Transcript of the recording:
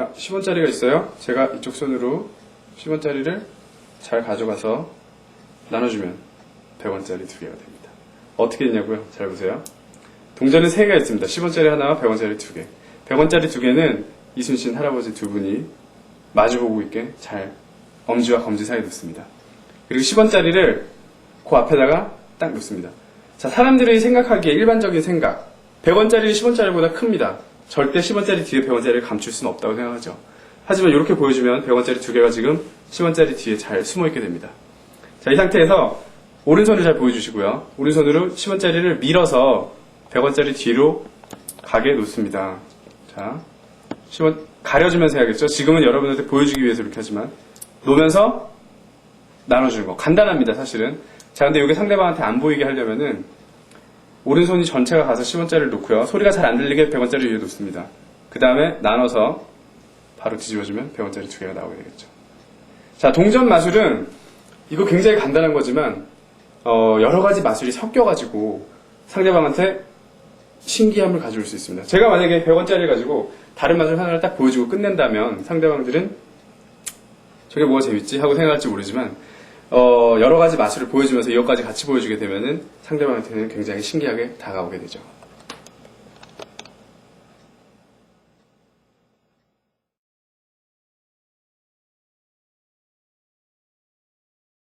자, 10원짜리가 있어요. 제가 이쪽 손으로 10원짜리를 잘 가져가서 나눠주면 100원짜리 두 개가 됩니다. 어떻게 했냐고요? 잘 보세요. 동전은 세 개가 있습니다. 10원짜리 하나와 100원짜리 두 개. 100원짜리 두 개는 이순신 할아버지 두 분이 마주보고 있게 잘 엄지와 검지 사이에 놓습니다. 그리고 10원짜리를 그 앞에다가 딱 놓습니다. 자, 사람들이 생각하기에 일반적인 생각. 100원짜리 10원짜리보다 큽니다. 절대 10원짜리 뒤에 100원짜리를 감출 수는 없다고 생각하죠. 하지만 이렇게 보여주면 100원짜리 두 개가 지금 10원짜리 뒤에 잘 숨어 있게 됩니다. 자, 이 상태에서 오른손을 잘 보여주시고요. 오른손으로 10원짜리를 밀어서 100원짜리 뒤로 가게 놓습니다. 자, 10원 가려주면서 해야겠죠. 지금은 여러분한테 보여주기 위해서 이렇게 하지만 놓으면서 나눠주는 거 간단합니다, 사실은. 자, 근데 이게 상대방한테 안 보이게 하려면은 오른손이 전체가 가서 10원짜리를 놓고요. 소리가 잘 안 들리게 100원짜리 위에 놓습니다. 그 다음에 나눠서 바로 뒤집어주면 100원짜리 두 개가 나오게 되겠죠. 자, 동전 마술은 이거 굉장히 간단한 거지만 어, 여러 가지 마술이 섞여가지고 상대방한테 신기함을 가져올 수 있습니다. 제가 만약에 100원짜리를 가지고 다른 마술 하나를 딱 보여주고 끝낸다면 상대방들은 저게 뭐가 재밌지? 하고 생각할지 모르지만 어, 여러 가지 마술을 보여주면서 이것까지 같이 보여주게 되면은 상대방한테는 굉장히 신기하게 다가오게 되죠.